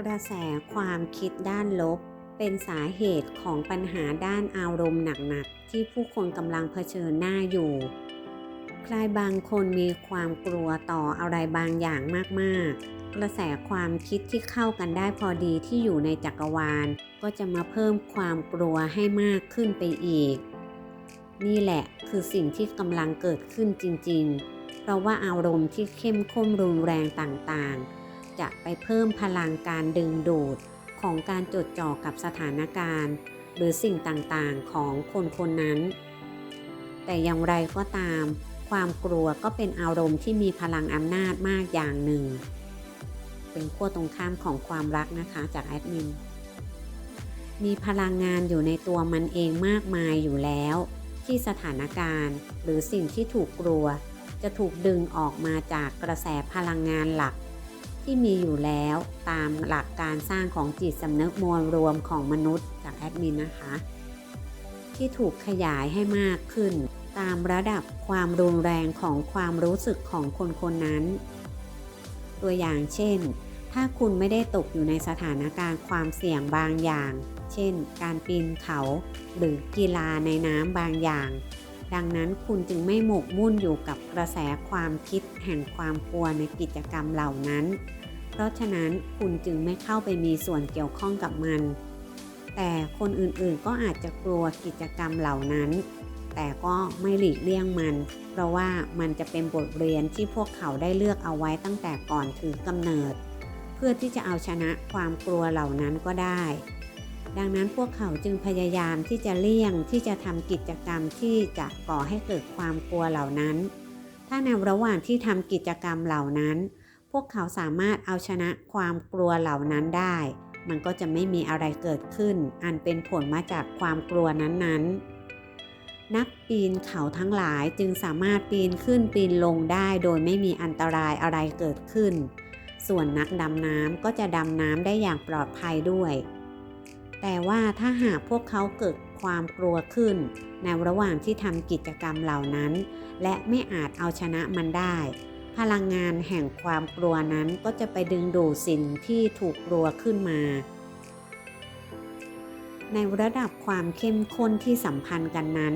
กระแสความคิดด้านลบ เป็นสาเหตุของปัญหาด้านอารมณ์หนักๆ ที่ผู้คนกำลังเผชิญหน้าอยู่ ใครบางคนมีความกลัวต่ออะไรบางอย่างมากๆ กระแสความคิดที่เข้ากันได้พอดีที่อยู่ในจักรวาล ก็จะมาเพิ่มความกลัวให้มากขึ้นไปอีก นี่แหละคือสิ่งที่กำลังเกิดขึ้นจริงๆ เพราะว่าอารมณ์ที่เข้มข้นรุนแรงต่างๆ จะไปเพิ่มพลังการดึงดูดของการจดจ่อกับสถานการณ์ หรือสิ่งต่างๆของคนคนนั้น แต่อย่างไรก็ตาม ความกลัวก็เป็นอารมณ์ที่มีพลังอำนาจมากอย่างหนึ่ง เป็นขั้วตรงข้ามของความรักนะคะจากแอดมินมีพลังงานอยู่ในตัวมันเองมากมายอยู่แล้ว ที่สถานการณ์ หรือสิ่งที่ถูกกลัว จะถูกดึงออกมาจากกระแสพลังงานหลัก ที่มีอยู่แล้วตามหลักการสร้างของจิตสำนึกมวลรวมของมนุษย์จากแอดมินนะคะ ที่ถูกขยายให้มากขึ้น ตามระดับความรุนแรงของความรู้สึกของคนคนนั้น ตัวอย่างเช่น ถ้าคุณไม่ได้ตกอยู่ในสถานการณ์ความเสี่ยงบางอย่าง เช่น การปีนเขาหรือกีฬาในน้ำบางอย่าง ดังนั้นคุณจึงไม่หมกมุ่นอยู่กับกระแสความคิดแห่งความกลัวในกิจกรรมเหล่านั้น เพราะฉะนั้นคุณจึงไม่เข้าไปมีส่วนเกี่ยวข้องกับมัน แต่คนอื่นๆก็อาจจะกลัวกิจกรรมเหล่านั้น แต่ก็ไม่หลีกเลี่ยงมัน เพราะว่ามันจะเป็นบทเรียนที่พวกเขาได้เลือกเอาไว้ตั้งแต่ก่อนถือกำเนิด เพื่อที่จะเอาชนะความกลัวเหล่านั้นก็ได้ ดังนั้นพวกเขาจึงพยายามที่จะเลี่ยงที่จะทำกิจกรรมที่จะก่อให้เกิดความกลัวเหล่านั้น ถ้าในระหว่างที่ทำกิจกรรมเหล่านั้น พวกเขาสามารถเอาชนะความกลัวเหล่านั้นได้ มันก็จะไม่มีอะไรเกิดขึ้น อันเป็นผลมาจากความกลัวนั้นๆนักปีนเขาทั้งหลายจึงสามารถปีนขึ้นปีนลงได้โดยไม่มีอันตรายอะไรเกิดขึ้น ส่วนนักดำน้ำก็จะดำน้ำได้อย่างปลอดภัยด้วย แต่ว่าถ้าหากพวกเขาเกิดความกลัวขึ้น ในระหว่างที่ทำกิจกรรมเหล่านั้น และไม่อาจเอาชนะมันได้ พลังงานแห่งความกลัวนั้นก็จะไปดึงดูดสิ่งที่ถูกกลัวขึ้นมา ในระดับความเข้มข้นที่สัมพันธ์กันนั้น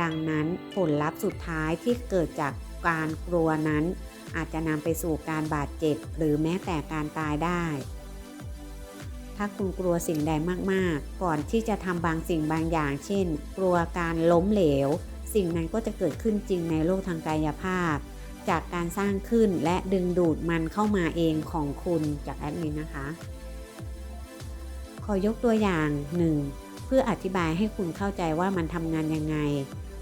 ดังนั้นผลลัพธ์สุดท้ายที่เกิดจากการกลัวนั้น อาจจะนำไปสู่การบาดเจ็บ หรือแม้แต่การตายได้ ถ้าคุณกลัวสิ่งใดมากๆ ก่อนที่จะทำบางสิ่งบางอย่าง เช่น กลัวการล้มเหลว สิ่งนั้นก็จะเกิดขึ้นจริงในโลกทางกายภาพ จากการสร้างขึ้นและดึงดูดมันเข้ามาเองของคุณจากแอดมินนะคะ ขอยกตัวอย่างหนึ่งเพื่ออธิบายให้คุณเข้าใจว่ามันทำงานยังไง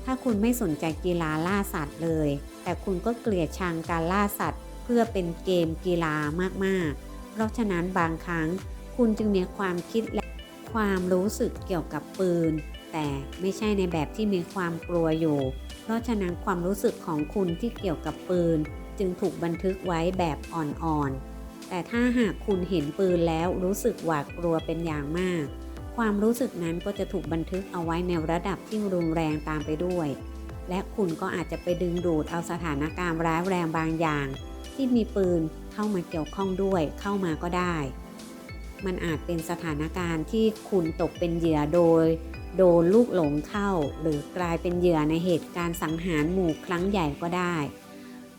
ถ้าคุณไม่สนใจกีฬาล่าสัตว์เลย แต่คุณก็เกลียดชังการล่าสัตว์ เพื่อเป็นเกมกีฬามากๆ เพราะฉะนั้นบางครั้ง คุณจึงมีความคิดและความรู้สึกเกี่ยวกับปืน แต่ไม่ใช่ในแบบที่มีความกลัวอยู่ เพราะฉะนั้นความรู้สึกของคุณที่เกี่ยวกับปืน จึงถูกบันทึกไว้แบบอ่อนๆ แต่ถ้าหากคุณเห็นปืนแล้วรู้สึกหวาดกลัวเป็นอย่างมาก ความรู้สึกนั้นก็จะถูกบันทึกเอาไว้ในระดับที่รุนแรงตามไปด้วย และคุณก็อาจจะไปดึงดูดเอาสถานการณ์ร้ายแรงบางอย่าง ที่มีปืนเข้ามาเกี่ยวข้องด้วยเข้ามาก็ได้ มันอาจเป็นสถานการณ์ที่คุณตกเป็นเหยื่อโดย โดนลูกหลงเข้า หรือกลายเป็นเหยื่อในเหตุการณ์สังหารหมู่ครั้งใหญ่ก็ได้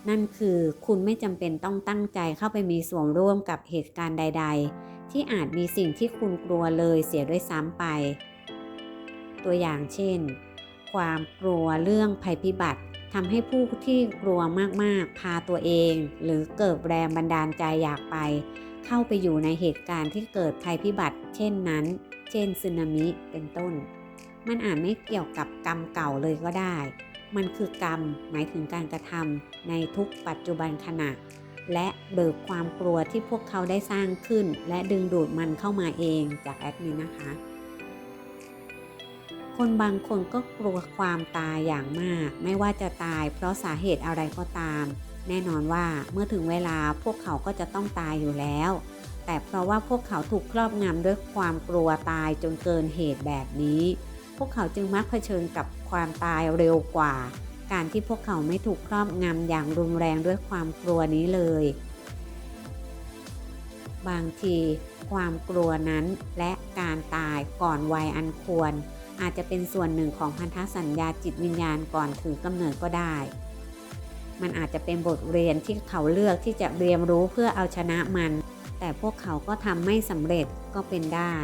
นั่นคือคุณไม่จำเป็นต้องตั้งใจเข้าไปมีส่วนร่วมกับเหตุการณ์ใด ๆ ที่อาจมีสิ่งที่คุณกลัวเลยเสียด้วยซ้ำไป ตัวอย่างเช่น ความกลัวเรื่องภัยพิบัติทำให้ผู้ที่กลัวมากๆ พาตัวเอง หรือเกิดแรงบันดาลใจอยากไป เข้าไปอยู่ในเหตุการณ์ที่เกิดภัยพิบัติ เช่นนั้น เช่นสึนามิเป็นต้น มันอาจไม่เกี่ยวกับกรรมเก่าเลยก็ได้ มันคือกรรมหมายถึงการกระทำในทุกปัจจุบันขณะ และเบิกความกลัวที่พวกเขาได้สร้างขึ้น และดึงดูดมันเข้ามาเองจากแอดมินนะคะ คนบางคนก็กลัวความตายอย่างมาก ไม่ว่าจะตายเพราะสาเหตุอะไรก็ตาม แน่นอนว่าเมื่อถึงเวลาพวกเขาก็จะต้องตายอยู่แล้ว แต่เพราะว่าพวกเขาถูกครอบงำด้วยความกลัวตายจนเกินเหตุแบบนี้ พวกเขาจึงมักเผชิญกับความตายเร็วกว่า การที่พวกเขาไม่ถูกครอบงำอย่างรุนแรงด้วยความกลัวนี้เลย บางทีความกลัวนั้นและการตายก่อนวัยอันควร อาจจะเป็นส่วนหนึ่งของพันธสัญญาจิตวิญญาณก่อนถือกำเนิดก็ได้ มันอาจจะเป็นบทเรียนที่เขาเลือกที่จะเรียนรู้เพื่อเอาชนะมัน แต่พวกเขาก็ทำไม่สำเร็จก็เป็นได้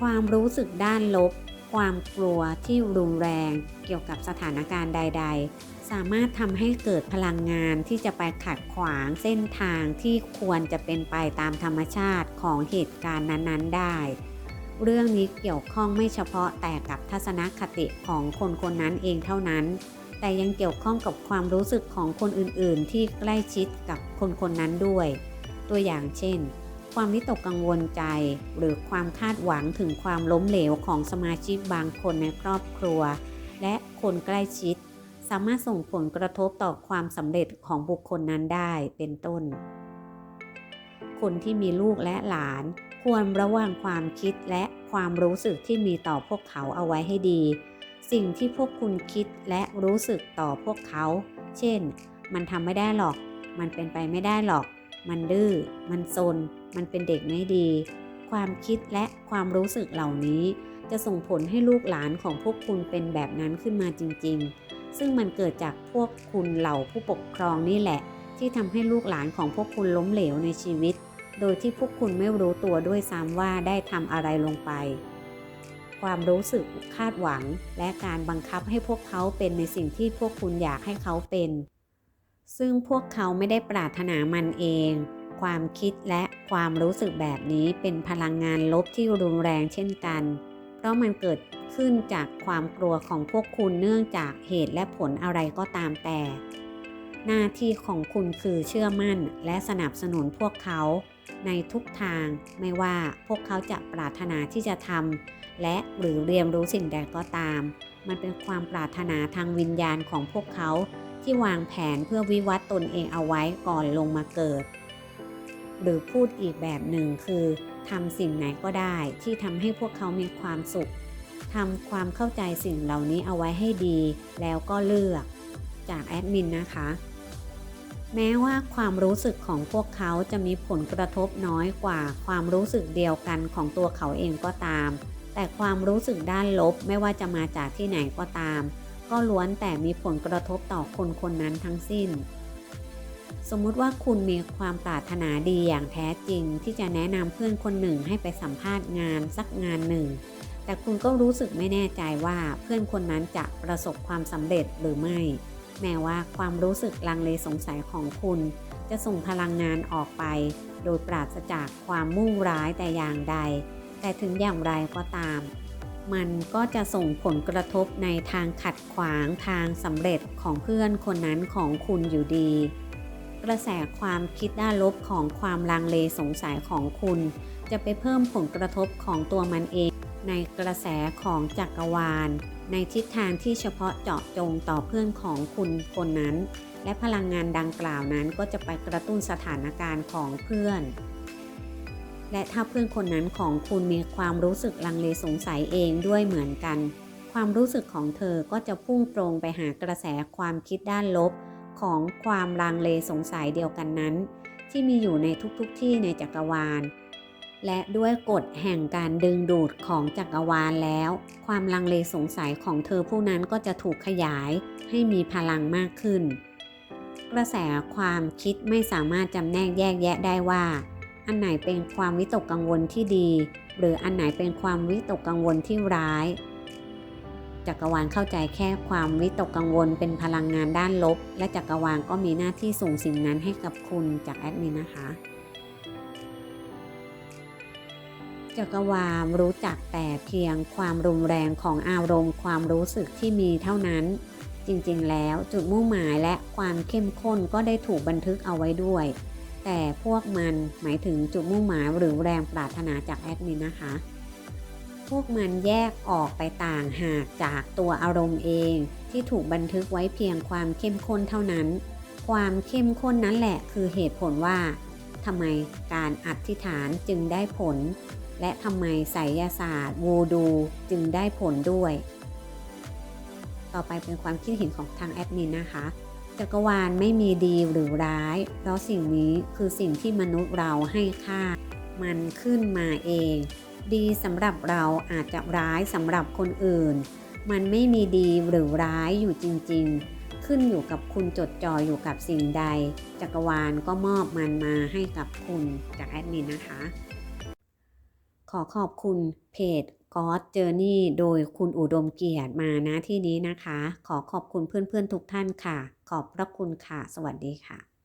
ความรู้สึกด้านลบ ความกลัวที่รุนแรงเกี่ยวกับสถานการณ์ใด ๆ สามารถทำให้เกิดพลังงานที่จะไปขัดขวางเส้นทางที่ควรจะเป็นไปตามธรรมชาติของเหตุการณ์นั้น ๆ ได้ เรื่องนี้เกี่ยวข้องไม่เฉพาะแต่กับทัศนคติของคนคนนั้นเองเท่านั้น แต่ยังเกี่ยวข้องกับความรู้สึกของคนอื่นๆ ที่ใกล้ชิดกับคนคนนั้นด้วย ตัวอย่างเช่น ความวิตกกังวลใจ หรือความคาดหวังถึงความล้มเหลวของสมาชิกบางคนในครอบครัว และคนใกล้ชิด สามารถส่งผลกระทบต่อความสำเร็จของบุคคลนั้นได้เป็นต้น คนที่มีลูกและหลานควรระวังความคิดและ ความรู้สึกที่มีต่อพวกเขาเอาไว้ให้ดี สิ่งที่พวกคุณคิดและรู้สึกต่อพวกเขา เช่น มันทำไม่ได้หรอก มันเป็นไปไม่ได้หรอก มันดื้อ มันซน มันเป็นเด็กไม่ดี ความคิดและความรู้สึกเหล่านี้ จะส่งผลให้ลูกหลานของพวกคุณเป็นแบบนั้นขึ้นมาจริง ๆ ซึ่งมันเกิดจากพวกคุณเหล่าผู้ปกครองนี่แหละ ที่ทำให้ลูกหลานของพวกคุณล้มเหลวในชีวิต โดยที่พวกคุณไม่รู้ตัวด้วยซ้ำว่าได้ทำอะไรลงไป ความรู้สึกคาดหวัง และการบังคับให้พวกเขาเป็นในสิ่งที่พวกคุณอยากให้เขาเป็น ซึ่งพวกเขาไม่ได้ปรารถนามันเอง ความคิดและความรู้สึกแบบนี้เป็นพลังงานลบที่รุนแรงเช่นกัน เพราะมันเกิดขึ้นจากความกลัวของพวกคุณเนื่องจากเหตุและผลอะไรก็ตามแต่ หน้าที่ของคุณคือเชื่อมั่นและสนับสนุนพวกเขา ในทุกทางไม่ว่าพวกเขาจะปรารถนาที่จะทำและหรือเรียนรู้สิ่งใดก็ตาม มันเป็นความปรารถนาทางวิญญาณของพวกเขาที่วางแผนเพื่อวิวัฒน์ตนเองเอาไว้ก่อนลงมาเกิด หรือพูดอีกแบบหนึ่งคือทำสิ่งไหนก็ได้ที่ทำให้พวกเขามีความสุขทำความเข้าใจสิ่งเหล่านี้เอาไว้ให้ดี แล้วก็เลือกจากแอดมินนะคะ แม้ว่าความรู้สึกของพวกเขาจะมีผลกระทบน้อยกว่าความรู้สึกเดียวกันของตัวเขาเองก็ตาม แต่ความรู้สึกด้านลบไม่ว่าจะมาจากที่ไหนก็ตาม ก็ล้วนแต่มีผลกระทบต่อคนคนนั้นทั้งสิ้น สมมุติว่าคุณมีความปรารถนาดีอย่างแท้จริง ที่จะแนะนำเพื่อนคนหนึ่งให้ไปสัมภาษณ์งานสักงานหนึ่ง แต่คุณก็รู้สึกไม่แน่ใจว่าเพื่อนคนนั้นจะประสบความสำเร็จหรือไม่ แม้ว่าความรู้สึกลังเลสงสัยของคุณ จะส่งพลังงานออกไป โดยปราศจากความมุ่งร้ายแต่อย่างใด แต่ถึงอย่างไรก็ตาม มันก็จะส่งผลกระทบในทางขัดขวางทางสำเร็จของเพื่อนคนนั้นของคุณอยู่ดี กระแสความคิดด้านลบของความลังเลสงสัยของคุณ จะไปเพิ่มผลกระทบของตัวมันเอง ในกระแสของจักรวาล ในทิศทางที่เฉพาะเจาะจงต่อเพื่อนของคุณคนนั้น และพลังงานดังกล่าวนั้นก็จะไปกระตุ้นสถานการณ์ของเพื่อน และถ้าเพื่อนคนนั้นของคุณมีความรู้สึกลังเลสงสัยเองด้วยเหมือนกัน ความรู้สึกของเธอก็จะพุ่งตรงไปหากระแสความคิดด้านลบ ของความลังเลสงสัยเดียวกันนั้น ที่มีอยู่ในทุกๆทที่ในจักรวาล และด้วยกฎแห่งการดึงดูดของจักรวาลแล้ว ความลังเลสงสัยของเธอผู้นั้นก็จะถูกขยายให้มีพลังมากขึ้น กระแสความคิดไม่สามารถจำแนกแยกแยะได้ว่า อันไหนเป็นความวิตกกังวลที่ดี หรืออันไหนเป็นความวิตกกังวลที่ร้าย จักรวาลเข้าใจแค่ความวิตกกังวลเป็นพลังงานด้านลบ และจักรวาลก็มีหน้าที่ส่งสิ่งนั้นให้กับคุณจากแอดมินนะคะ จักรวาลรู้จักแต่เพียงความรุนแรงของอารมณ์ความรู้สึกที่มีเท่านั้น จริงๆ แล้วจุดมุ่งหมายและความเข้มข้นก็ได้ถูกบันทึกเอาไว้ด้วย แต่พวกมันหมายถึงจุดมุ่งหมายหรือแรงปรารถนาจากแอดมินนะคะ พวกมันแยกออกไปต่างหากจากตัวอารมณ์เองที่ถูกบันทึกไว้เพียงความเข้มข้นเท่านั้น ความเข้มข้นนั้นแหละคือเหตุผลว่าทำไมการอธิษฐานจึงได้ผล และทำไมไสยศาสตร์ วูดู จึงได้ผลด้วย ต่อไปเป็นความคิดเห็นของทางแอดมินนะคะ จักรวาลไม่มีดีหรือร้าย เพราะสิ่งนี้คือสิ่งที่มนุษย์เราให้ค่า มันขึ้นมาเอง ดีสำหรับเราอาจจะร้ายสำหรับคนอื่น มันไม่มีดีหรือร้ายอยู่จริง ๆ ขึ้นอยู่กับคุณจดจ่ออยู่กับสิ่งใด จักรวาลก็มอบมันมาให้กับคุณจากแอดมินนะคะ ขอขอบคุณเพจ God Journey โดยคุณอุดมเกียรติมานะที่นี้นะคะ ขอขอบคุณเพื่อนๆทุกท่านค่ะ ขอบพระคุณค่ะ สวัสดีค่ะ